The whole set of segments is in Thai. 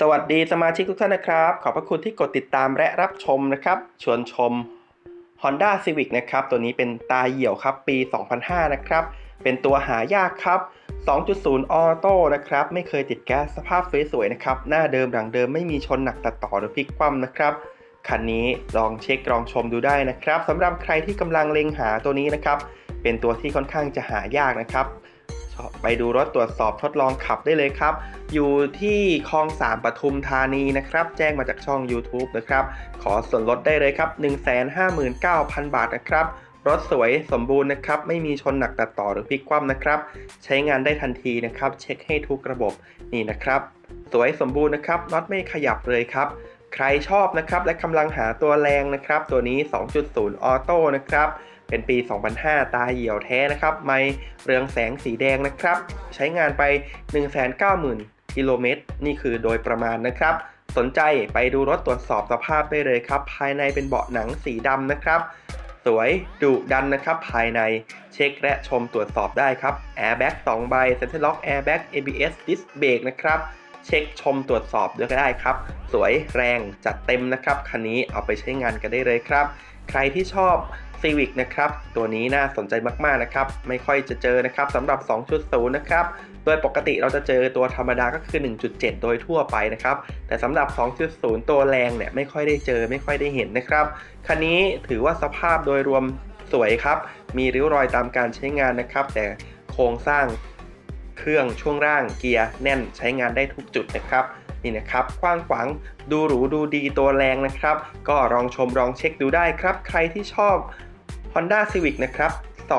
สวัสดีสมาชิกทุกท่านนะครับ ขอบพระคุณที่กดติดตามและรับชมนะครับ ชวนชม Honda Civic นะครับ ตัวนี้เป็นตาเหี่ยวครับ ปี 2005 นะครับ เป็นตัวหายากครับ 2.0 ออโต้นะครับ ไม่เคยติดแก๊สสภาพสวยๆนะครับ หน้าเดิมหลังเดิมไม่มีชนหนักตัดต่อหรือพลิกคว่ำนะครับ คันนี้ลองเช็คลองชมดูได้นะครับสำหรับใครที่กำลังเล็งหาตัวนี้นะครับ เป็นตัวที่ค่อนข้างจะหายากนะครับ ไปดูรถตรวจสอบทดลองขับได้เลยครับ อยู่ที่คลองสามปทุมธานีนะครับ แจ้งมาจากช่อง YouTube นะครับ ขอส่วนลดได้เลยครับ 159,000 บาทนะครับ รถสวยสมบูรณ์นะครับ ไม่มีชนหนักตัดต่อหรือพลิกคว่ำนะครับ ใช้งานได้ทันทีนะครับ เช็คให้ทุกระบบนี่นะครับ สวยสมบูรณ์นะครับน็อตไม่ขยับเลยครับ ใครชอบนะครับและกำลังหาตัวแรงนะครับ ตัวนี้ 2.0 ออโต้นะครับ เป็นปี 2005 ตาเหี่ยวแท้นะครับไม่เรืองแสงสีแดงนะครับ ใช้งานไป 190,000 กิโลเมตร นี่คือโดยประมาณนะครับ สนใจไปดูรถตรวจสอบสภาพได้เลยครับ ภายในเป็นเบาะหนังสีดำนะครับ สวยดุดันนะครับ ภายในเช็คและชมตรวจสอบได้ครับ Airbag 2ใบ Center Lock Airbag ABS Disc Brake นะครับ เช็คชมตรวจสอบด้วยก็ได้ครับ สวยแรงจัดเต็มนะครับ คันนี้เอาไปใช้งานกันได้เลยครับ ใครที่ชอบ Civic นะครับ ตัวนี้น่าสนใจมากๆนะครับ ไม่ค่อยจะเจอนะครับสำหรับ 2.0 นะครับ โดยปกติเราจะเจอตัวธรรมดาก็คือ 1.7 โดยทั่วไปนะครับ แต่สำหรับ 2.0 ตัวแรงเนี่ยไม่ค่อยได้เจอไม่ค่อยได้เห็นนะครับ คันนี้ถือว่าสภาพโดยรวมสวยครับ มีริ้วรอยตามการใช้งานนะครับ แต่โครงสร้าง เครื่องช่วงล่างเกียร์แน่นใช้งานได้ทุกจุดนะครับนี่นะครับกว้างขวางดูหรูดูดีตัวแรงนะครับ ก็ลองชมลองเช็คดูได้ครับ ใครที่ชอบ Honda Civic นะครับ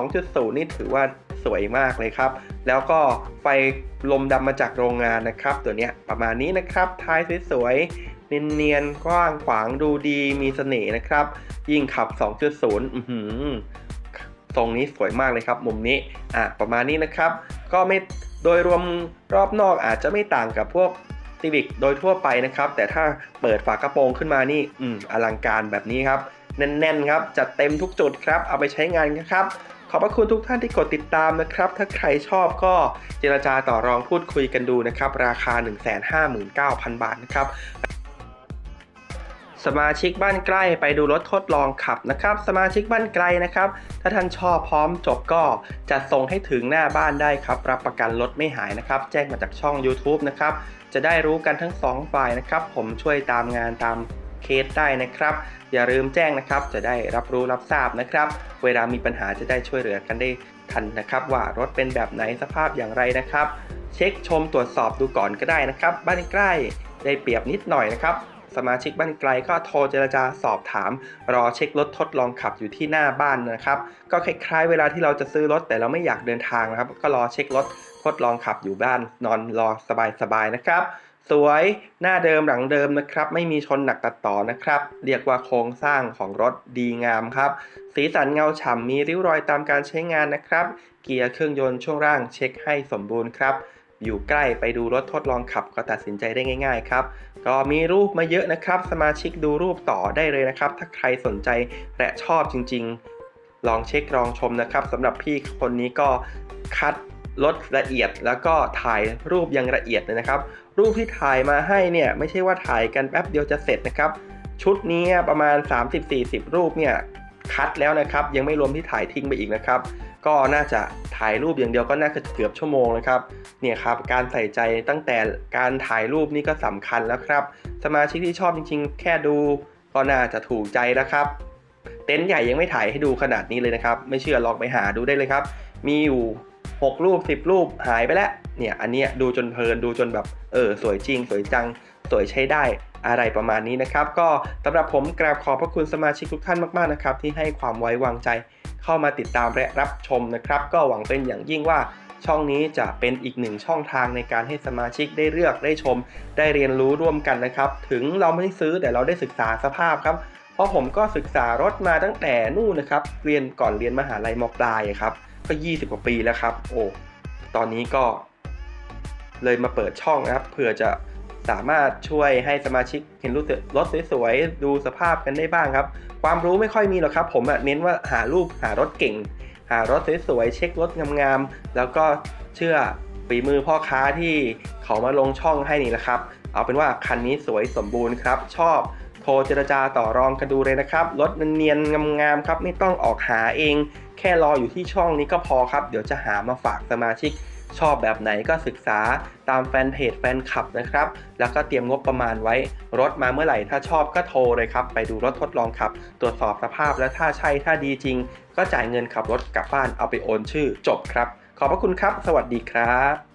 2.0 นี่ถือว่าสวยมากเลยครับ แล้วก็ไฟลมดำมาจากโรงงานนะครับ ตัวเนี้ยประมาณนี้นะครับ ท้ายสวยๆ เนียนๆ กว้างขวางดูดีมีเสน่ห์นะครับ ยิ่งขับ 2.0 อือหือทรงนี้สวยมากเลยครับ มุมนี้ อะ ประมาณนี้นะครับ ก็ไม่โดยรวมรอบนอกอาจจะไม่ต่างกับพวก Civic โดยทั่วไปนะครับ แต่ถ้าเปิดฝากระโปรงขึ้นมานี่อืมอลังการแบบนี้ครับ แน่นๆครับ จัดเต็มทุกจุดครับ เอาไปใช้งานกันครับ ขอบพระคุณทุกท่านที่กดติดตามนะครับ ถ้าใครชอบก็เจรจาต่อรองพูดคุยกันดูนะครับ ราคา 159,000 บาทนะครับ สมาชิกบ้านใกล้ไปดูรถทดลองขับนะครับ สมาชิกบ้านไกลนะครับ ถ้าท่านชอบพร้อมจบก็จะส่งให้ถึงหน้าบ้านได้ครับ รับประกันรถไม่หายนะครับ แจ้งมาจากช่อง YouTube นะครับ จะได้รู้กันทั้งสองฝ่ายนะครับ ผมช่วยตามงานตามเคสได้นะครับ อย่าลืมแจ้งนะครับ จะได้รับรู้รับทราบนะครับ เวลามีปัญหาจะได้ช่วยเหลือกันได้ทันนะครับ ว่ารถเป็นแบบไหนสภาพอย่างไรนะครับ เช็คชมตรวจสอบดูก่อนก็ได้นะครับ บ้านใกล้ได้เปรียบนิดหน่อยนะครับ สมาชิกบ้านไกลก็โทรเจรจาสอบถาม รอเช็ครถทดลองขับอยู่ที่หน้าบ้านนะครับ ก็คล้ายๆ เวลาที่เราจะซื้อรถแต่เราไม่อยากเดินทางนะครับ ก็รอเช็ครถทดลองขับอยู่บ้านนอนรอสบายๆนะครับสวยหน้าเดิมหลังเดิมนะครับ ไม่มีชนหนักตัดต่อนะครับ เรียกว่าโครงสร้างของรถดีงามครับ สีสันเงาฉ่ำมีริ้วรอยตามการใช้งานนะครับ เกียร์เครื่องยนต์ช่วงล่างเช็คให้สมบูรณ์ครับ อยู่ใกล้ไปดูรถทดลองขับก็ตัดสินใจได้ง่าย ๆ ครับ ก็มีรูปมาเยอะนะครับ สมาชิกดูรูปต่อได้เลยนะครับ ถ้าใครสนใจและชอบจริง ๆ ลองเช็คลองชมนะครับสำหรับพี่คนนี้ก็คัดลดละเอียดแล้วก็ถ่ายรูปยังละเอียดเลยนะครับ รูปที่ถ่ายมาให้เนี่ยไม่ใช่ว่าถ่ายกันแป๊บเดียวจะเสร็จนะครับ ชุดนี้ประมาณ 30-40 รูปเนี่ยคัดแล้วนะครับ ยังไม่รวมที่ถ่ายทิ้งไปอีกนะครับ ก็น่าจะถ่ายรูปอย่างเดียวก็น่าจะเกือบชั่วโมงนะครับเนี่ยครับการใส่ใจตั้งแต่การถ่ายรูปนี่ก็สำคัญแล้วครับ สมาชิกที่ชอบจริง ๆ แค่ดูก็น่าจะถูกใจแล้วครับ เต็นท์ใหญ่ยังไม่ถ่ายให้ดูขนาดนี้เลยนะครับ ไม่เชื่อลองไปหาดูได้เลยครับ มีอยู่ 6 รูป 10 รูปหายไปแล้วเนี่ยอันเนี้ยดูจนเพลินดูจนแบบเออสวยจริง สวยจังสวยใช้ได้อะไรประมาณนี้นะครับ ก็สำหรับผมกราบขอบพระคุณสมาชิกทุกท่านมากๆนะครับ ที่ให้ความไว้วางใจ เข้ามาติดตามและรับชมนะครับ ก็หวังเป็นอย่างยิ่งว่าช่องนี้จะเป็นอีกหนึ่งช่องทางในการให้สมาชิกได้เลือกได้ชม ได้เรียนรู้ร่วมกันนะครับ ถึงเราไม่ได้ซื้อแต่เราได้ศึกษาสภาพครับ เพราะผมก็ศึกษารถมาตั้งแต่นู่นนะครับ เรียนก่อนเรียนมหาลัยมปลายครับก็ 20 กว่าปีแล้วครับ โอ้ ตอนนี้ก็เลยมาเปิดช่องนะครับเผื่อจะ สามารถช่วยให้สมาชิกเห็นรูปรถสวยๆ ดูสภาพกันได้บ้างครับ ความรู้ไม่ค่อยมีหรอกครับ ผมเน้นว่าหารูปหารถเก่ง หารถสวยๆ เช็ครถงามๆ แล้วก็เชื่อฝีมือพ่อค้าที่เขามาลงช่องให้นี่แหละครับ เอาเป็นว่าคันนี้สวยสมบูรณ์ครับ ชอบโทรเจรจาต่อรองกันดูเลยนะครับ รถเนียนๆงามๆครับ ไม่ต้องออกหาเอง แค่รออยู่ที่ช่องนี้ก็พอครับ เดี๋ยวจะหามาฝากสมาชิก ชอบแบบไหนก็ศึกษาตามแฟนเพจแฟนคลับนะครับ แล้วก็เตรียมงบประมาณไว้ รถมาเมื่อไหร่ถ้าชอบก็โทรเลยครับ ไปดูรถทดลองขับ ตรวจสอบสภาพแล้วถ้าใช่ถ้าดีจริง ก็จ่ายเงินขับรถกลับบ้านเอาไปโอนชื่อจบครับ ขอบพระคุณครับ สวัสดีครับ